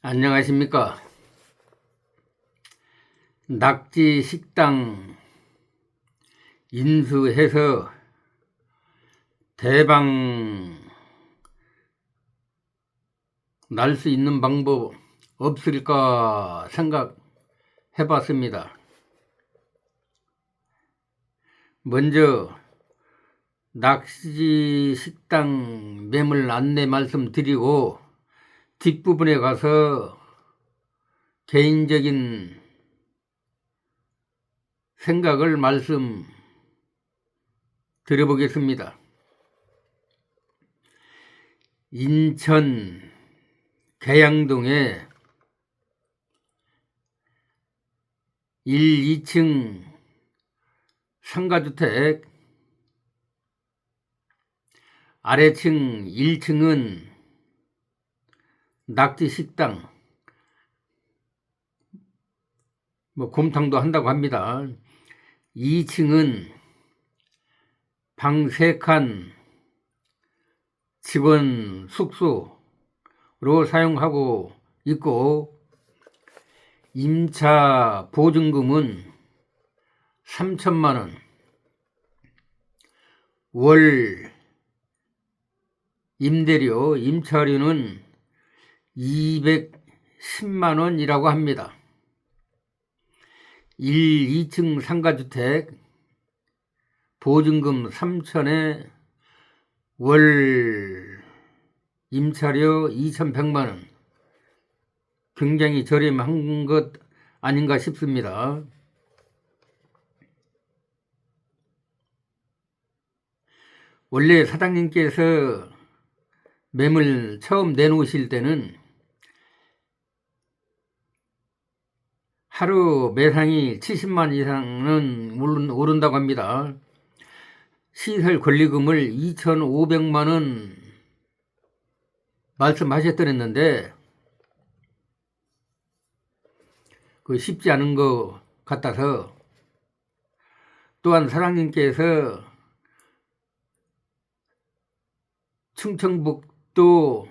안녕하십니까. 낙지 식당 인수해서 대방 날 수 있는 방법 없을까 생각해 봤습니다. 먼저 낚시 식당 매물 안내 말씀드리고 뒷부분에 가서 개인적인 생각을 말씀 드려보겠습니다. 인천 계양동에 1, 2층 상가주택 아래층 1층은 낙지 식당, 뭐 곰탕도 한다고 합니다. 2층은 방 3칸 직원 숙소로 사용하고 있고 임차 보증금은 3천만 원, 월 임대료, 임차료는 210만 원이라고 합니다. 1, 2층 상가주택 보증금 3천에 월 임차료 2,100만 원 굉장히 저렴한 것 아닌가 싶습니다. 원래 사장님께서 매물 처음 내놓으실 때는 하루 매상이 70만 이상은 오른다고 합니다. 시설 권리금을 2,500만 원 말씀하셨더랬는데 그 쉽지 않은 것 같아서 또한 사장님께서 충청북도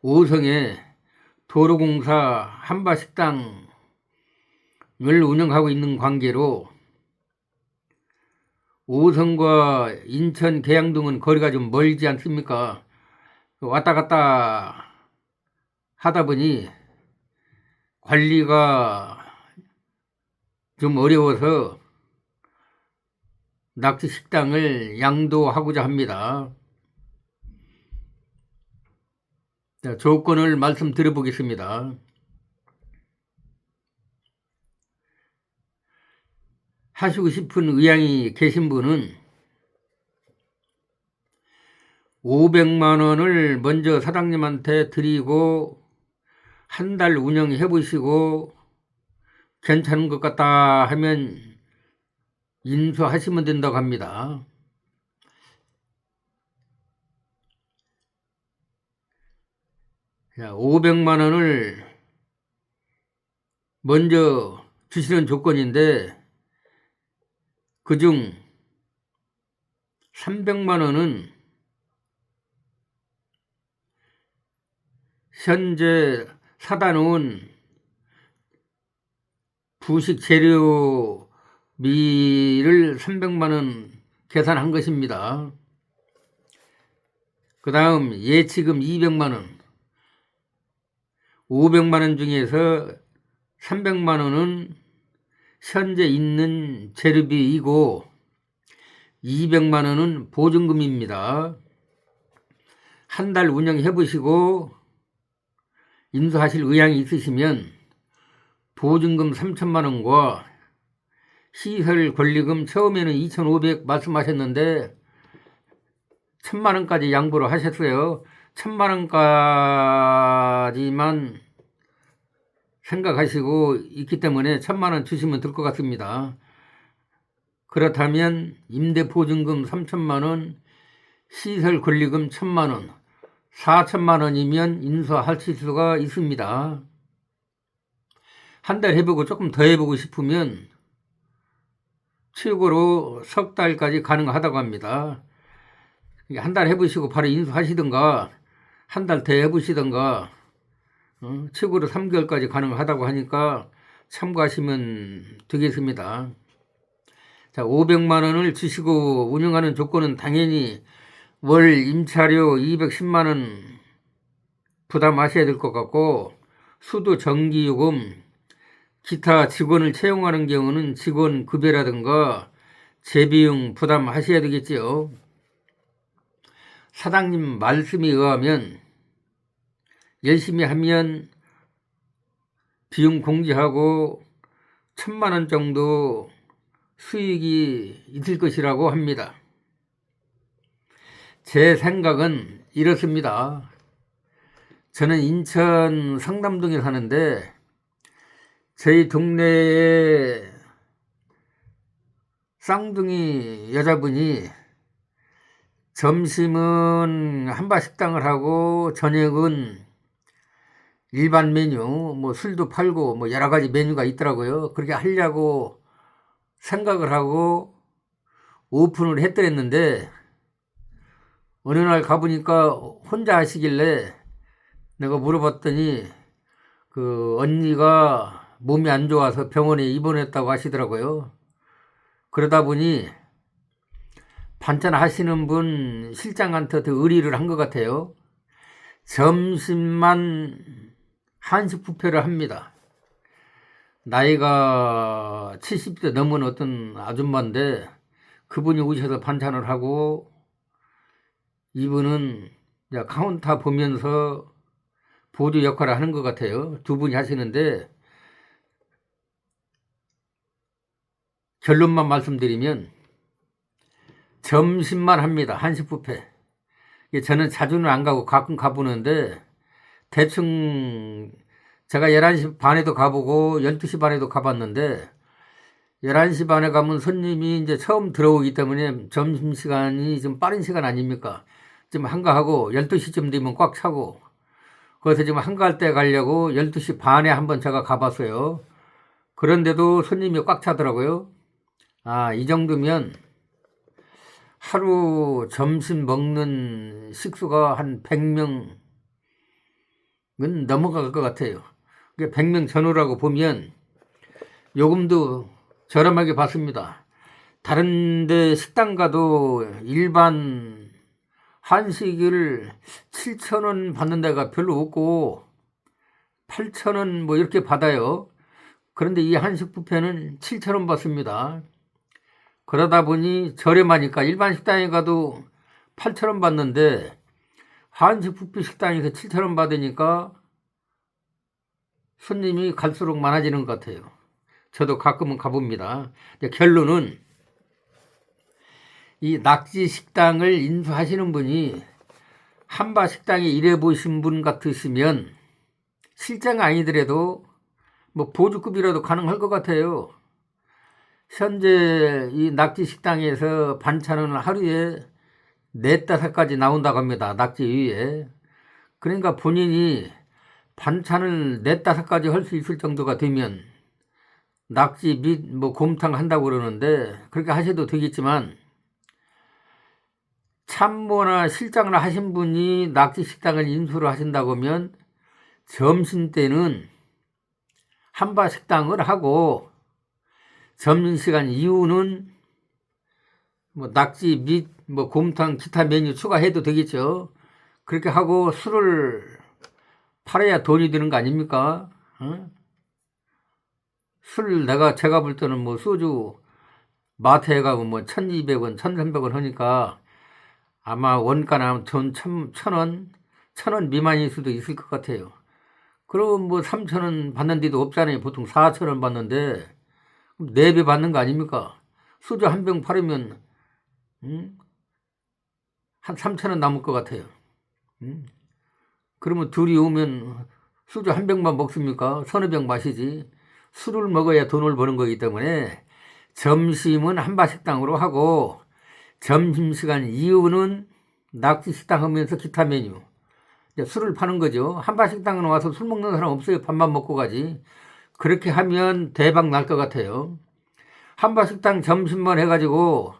오성에 도로공사 한바식당을 운영하고 있는 관계로 오성과 인천 계양동은 거리가 좀 멀지 않습니까? 왔다 갔다 하다 보니 관리가 좀 어려워서 낙지 식당을 양도하고자 합니다. 자, 조건을 말씀드려 보겠습니다. 하시고 싶은 의향이 계신 분은 500만 원을 먼저 사장님한테 드리고 한 달 운영해 보시고 괜찮은 것 같다 하면 인수하시면 된다고 합니다. 자, 500만 원을 먼저 주시는 조건인데 그 중 300만 원은 현재 사다 놓은 부식 재료비를 300만 원 계산한 것입니다. 그 다음 예치금 200만 원, 500만 원 중에서 300만 원은 현재 있는 재료비이고 200만 원은 보증금입니다. 한 달 운영해 보시고 인수하실 의향이 있으시면 보증금 3천만 원과 시설 권리금 처음에는 2,500 말씀하셨는데 천만 원까지 양보를 하셨어요. 천만 원까지만 생각하시고 있기 때문에 천만 원 주시면 될 것 같습니다. 그렇다면 임대 보증금 3천만 원, 시설 권리금 1천만 원, 4천만 원이면 인수하실 수가 있습니다. 한 달 해보고 조금 더 해보고 싶으면 최고로 석 달까지 가능하다고 합니다. 한 달 해보시고 바로 인수하시든가 한 달 더 해보시던가 어, 최고로 3개월까지 가능하다고 하니까 참고하시면 되겠습니다. 자, 500만 원을 주시고 운영하는 조건은 당연히 월 임차료 210만 원 부담하셔야 될 것 같고 수도 전기요금 기타 직원을 채용하는 경우는 직원 급여라든가 재비용 부담하셔야 되겠지요. 사장님 말씀에 의하면 열심히 하면 비용 공제하고 천만 원 정도 수익이 있을 것이라고 합니다. 제 생각은 이렇습니다. 저는 인천 상담동에 사는데 저희 동네에 쌍둥이 여자분이 점심은 한바 식당을 하고 저녁은 일반 메뉴 뭐 술도 팔고 뭐 여러 가지 메뉴가 있더라고요. 그렇게 하려고 생각을 하고 오픈을 했더랬는데 어느 날 가보니까 혼자 하시길래 내가 물어봤더니 그 언니가 몸이 안 좋아서 병원에 입원했다고 하시더라고요. 그러다 보니 반찬 하시는 분 실장한테 더 의리를 한 것 같아요. 점심만 한식 뷔페를 합니다. 나이가 70대 넘은 어떤 아줌마인데 그분이 오셔서 반찬을 하고 이분은 카운터 보면서 보조 역할을 하는 것 같아요. 두 분이 하시는데 결론만 말씀드리면 점심만 합니다. 한식 뷔페. 저는 자주는 안 가고 가끔 가보는데 대충 제가 11시 반에도 가보고 12시 반에도 가봤는데 11시 반에 가면 손님이 이제 처음 들어오기 때문에 점심시간이 좀 빠른 시간 아닙니까? 좀 한가하고 12시쯤 되면 꽉 차고 그래서 지금 한가할 때 가려고 12시 반에 한번 제가 가봤어요. 그런데도 손님이 꽉 차더라고요. 아, 이 정도면 하루 점심 먹는 식수가 한 100명은 넘어갈 것 같아요. 100명 전후라고 보면 요금도 저렴하게 받습니다. 다른데 식당 가도 일반 한식을 7,000원 받는 데가 별로 없고 8,000원 뭐 이렇게 받아요. 그런데 이 한식 뷔페는 7,000원 받습니다. 그러다 보니 저렴하니까 일반 식당에 가도 8,000원 받는데 한식 뷔페 식당에서 7,000원 받으니까 손님이 갈수록 많아지는 것 같아요. 저도 가끔은 가봅니다. 결론은 이 낙지 식당을 인수하시는 분이 한바 식당에 일해 보신 분 같으시면 실장 아니더라도 뭐 보조급이라도 가능할 것 같아요. 현재 이 낙지 식당에서 반찬은 하루에 네 다섯 가지 나온다고 합니다. 낙지 위에. 그러니까 본인이 반찬을 네 다섯 가지 할 수 있을 정도가 되면 낙지 및 뭐 곰탕 한다고 그러는데 그렇게 하셔도 되겠지만 참모나 실장을 하신 분이 낙지 식당을 인수를 하신다고 하면 점심 때는 한바 식당을 하고 점심시간 이후는 뭐 낙지 및뭐 곰탕 기타 메뉴 추가해도 되겠죠. 그렇게 하고 술을 팔아야 돈이 되는 거 아닙니까? 어? 술 내가 제가 볼 때는 뭐 소주 마트에 가면 뭐 1200원, 1300원 하니까 아마 원가나 돈 천, 천 원, 천원 미만일 수도 있을 것 같아요. 그럼 뭐 3천 원 받는 데도 없잖아요. 보통 4천 원 받는데 4배 받는 거 아닙니까? 소주 한 병 팔으면 음? 한 3천 원 남을 것 같아요. 음? 그러면 둘이 오면 소주 한 병만 먹습니까? 서너 병 마시지. 술을 먹어야 돈을 버는 거기 때문에 점심은 한바 식당으로 하고 점심시간 이후는 낙지 식당 하면서 기타 메뉴. 술을 파는 거죠. 한바 식당은 와서 술 먹는 사람 없어요. 밥만 먹고 가지. 그렇게 하면 대박 날 것 같아요. 한바 식당 점심만 해가지고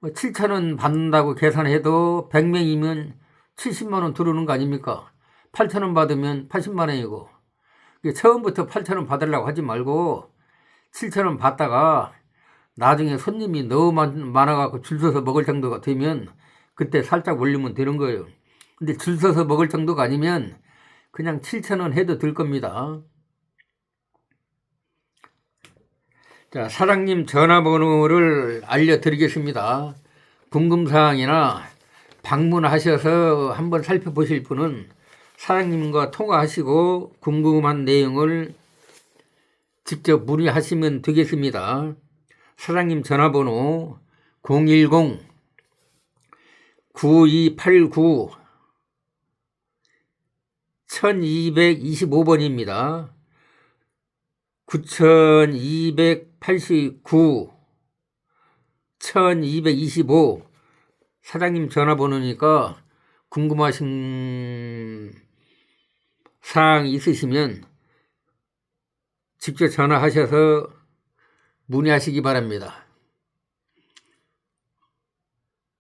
뭐 7천원 받는다고 계산해도 100명이면 70만 원 들어오는 거 아닙니까? 8천 원 받으면 80만 원이고 이게 처음부터 8천 원 받으려고 하지 말고 7천 원 받다가 나중에 손님이 너무 많- 많아갖고 줄 서서 먹을 정도가 되면 그때 살짝 올리면 되는 거예요. 근데 줄 서서 먹을 정도가 아니면 그냥 7천 원 해도 될 겁니다. 자, 사장님 전화번호를 알려드리겠습니다. 궁금사항이나 방문하셔서 한번 살펴보실 분은 사장님과 통화하시고 궁금한 내용을 직접 문의하시면 되겠습니다. 사장님 전화번호 010 9289 1225번입니다. 9289 1225 사장님 전화번호니까 궁금하신 사항 있으시면 직접 전화하셔서 문의하시기 바랍니다.